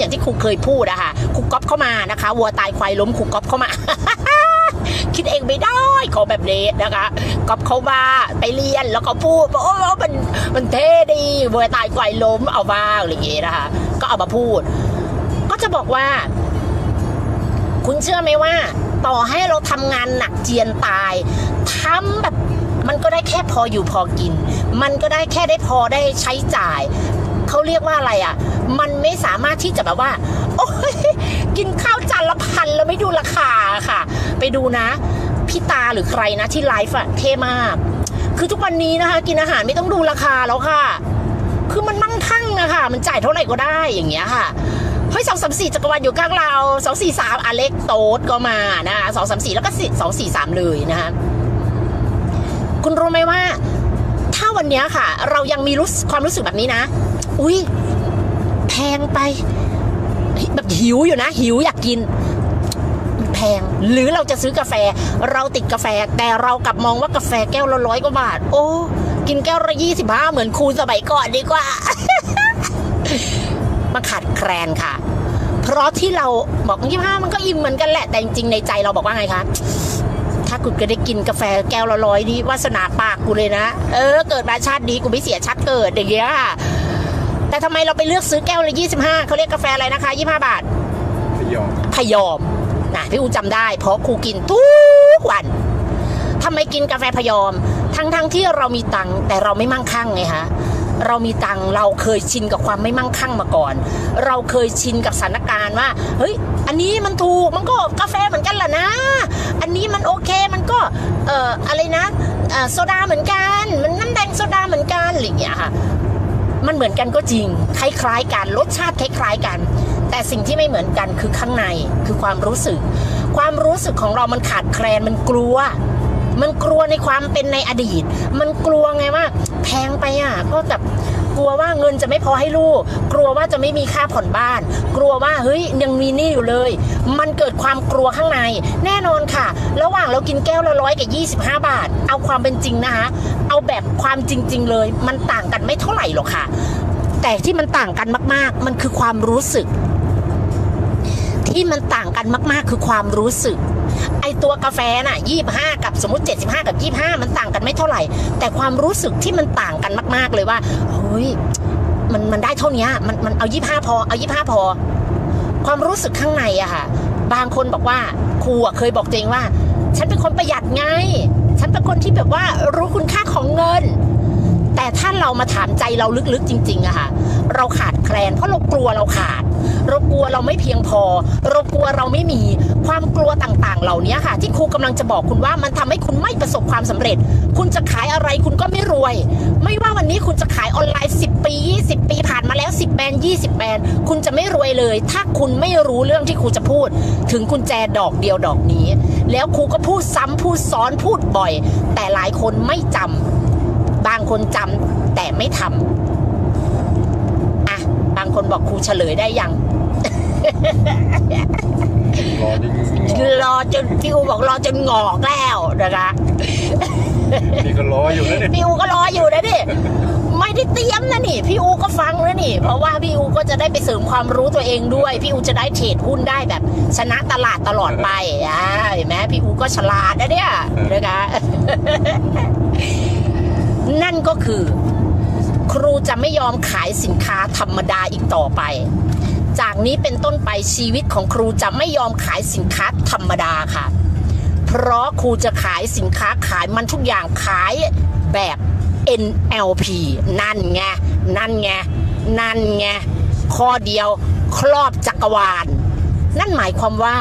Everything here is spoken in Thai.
อย่างที่ครูเคยพูดอะค่ะครูก๊อปเข้ามานะคะวัวตายควายล้มครูก๊อปเข้ามา คิดเองไม่ได้ขอแบบนี้นะคะก๊อปเขามาไปเรียนแล้วเขาพูดบอกโอ้มันมันเท่ดีวัวตายควายล้มเอาบ้างอะไรอย่างเงี้ยนะคะก็เอามาพูด ก็จะบอกว่า คุณเชื่อไหมว่า ต่อให้เราทำงานหนักเจียนตายทำแบบมันก็ได้แค่พออยู่พอกิน มันก็ได้แค่ได้พอได้ใช้จ่าย เขาเรียกว่าอะไรอะ มันไม่สามารถที่จะแบบว่า โอ้ยกินข้าวจานละพันแล้วไม่ดูราคาค่ะ ไปดูนะ พี่ตาหรือใครนะที่ไลฟ์อะเท่มาก คือทุกวันนี้นะคะ กินอาหารไม่ต้องดูราคาแล้วค่ะ คือมันมั่งคั่งอะค่ะ มันจ่ายเท่าไหร่ก็ได้อย่างเงี้ยค่ะเฮ้ยสองสามสี่จักรวาลอยู่ข้างเราสองสี่สามอเล็กโต๊ดก็มานะคะสองสามสี่แล้วก็สองสี่สามเลยนะคะคุณรู้ไหมว่าถ้า วันนี้ค่ะ เรายังมีรู้ความรู้สึกแบบนี้นะ อุ้ยแพงไป แบบหิวอยู่นะ หิวอยากกินแพง หรือเราจะซื้อกาแฟ เราติดกาแฟ แต่เรากลับมองว่ากาแฟแก้วละร้อยกว่าบาท โอ้กินแก้วละยี่สิบห้าเหมือนครูสมัยก่อนดีกว่ามันขาดแคลนค่ะ เพราะที่เราบอกยี่ห้ามันก็อิ่มเหมือนกันแหละ แต่จริงๆในใจเราบอกว่าไงคะ ถ้ากูก็ได้กินกาแฟแก้วละร้อยนี่วาสนาปากกูเลยนะ เออ เกิดมาชาตินี้กูไม่เสียชาติเกิดอย่างเงี้ยค่ะแต่ทำไมเราไปเลือกซื้อแก้วละยี่สิบห้าเขาเรียกกาแฟอะไรนะคะยี่ห้าบาทพยอมพยอมนะพี่อูจำได้ เพราะครูกินทุกวันทำไมกินกาแฟพยอม ทั้งทั้งๆที่เรามีตังค์แต่เราไม่มั่งคั่งไงคะ เรามีตังเราเคยชินกับความไม่มั่งคั่งมาก่อน เราเคยชินกับสถานการณ์ว่าเฮ้ยอันนี้มันถูกมันก็กาแฟเหมือนกันแหละนะ อันนี้มันโอเคมันก็เอ่ออะไรนะโซดาเหมือนกัน มันน้ำแดงโซดาเหมือนกันอะไรอย่างเงี้ยค่ะมันเหมือนกันก็จริง คล้ายๆกัน รสชาติคล้ายๆกัน แต่สิ่งที่ไม่เหมือนกันคือข้างใน คือความรู้สึก ความรู้สึกของเรามันขาดแคลน มันกลัว มันกลัวในความเป็นในอดีต มันกลัวไงว่า พงไปอะก็แบบกลัวว่าเงินจะไม่พอให้ลูก กลัวว่าจะไม่มีค่าผ่อนบ้าน กลัวว่าเฮ้ยยังมีหนี้อยู่เลย มันเกิดความกลัวข้างใน แน่นอนค่ะ ระหว่างเรากินแก้วละร้อยกับ 25 บาท เอาความเป็นจริงนะคะ เอาแบบความจริง ๆ เลย มันต่างกันไม่เท่าไหร่หรอกค่ะ แต่ที่มันต่างกันมาก ๆ มันคือความรู้สึก ที่มันต่างกันมาก ๆ คือความรู้สึก ไอตัวกาแฟน่ะยี่ห้ากับสมมติ 75 กับ 25 มันต่างกันไม่เท่าไหร่ แต่ความรู้สึกที่มันต่างกันมาก ๆ เลยว่าเฮ้ยมันมันได้เท่านี้มันมันเอา 25 พอเอา 25 พอ ความรู้สึกข้างในอะค่ะ บางคนบอกว่าครูเคยบอกตัวเองว่า ฉันเป็นคนประหยัดไง ฉันเป็นคนที่แบบว่ารู้คุณค่าของเงิน แต่ถ้าเรามาถามใจเราลึกๆจริง ๆอะค่ะ เราขาดแคลน เพราะเรากลัวเราขาด เรากลัวเราไม่เพียงพอ เรากลัวเราไม่มีความกลัวต่างๆ เหล่านี้ค่ะ ที่ครูกำลังจะบอกคุณว่ามันทำให้คุณไม่ประสบความสำเร็จ คุณจะขายอะไรคุณก็ไม่รวย ไม่ว่าวันนี้คุณจะขายออนไลน์ 10 ปี 20 ปีผ่านมาแล้ว 10แบรนด์20 แบรนด์คุณจะไม่รวยเลย ถ้าคุณไม่รู้เรื่องที่ครูจะพูด ถึงกุญแจดอกเดียวดอกนี้ แล้วครูก็พูดซ้ำพูดซ้อนพูดบ่อย แต่หลายคนไม่จำบางคนจำแต่ไม่ทำอะบางคนบอกครูเฉลยได้ยัง รอจนงอรอจนพี่อูบอกรอจนงอกแล้วนะคะนี่ก็รออยู่นะเนี่ยพี่อูก็รออยู่นะนี่ไม่ได้เตรียมนะนี่ พี่อูก็ฟังนะนี่ เพราะว่าพี่อูก็จะได้ไปเสริมความรู้ตัวเองด้วย พี่อูจะได้เทรดหุ้นได้แบบชนะตลาดตลอดไปอ่าเห็นไหมพี่อูก็ฉลาดนะเนี่ยนะคะนั่นก็คือ ครูจะไม่ยอมขายสินค้าธรรมดาอีกต่อไป จากนี้เป็นต้นไปชีวิตของครูจะไม่ยอมขายสินค้าธรรมดาค่ะ เพราะครูจะขายสินค้าขายมันทุกอย่างขายแบบ NLP นั่นไง นั่นไง นั่นไง ข้อเดียวครอบจักรวาล นั่นหมายความว่า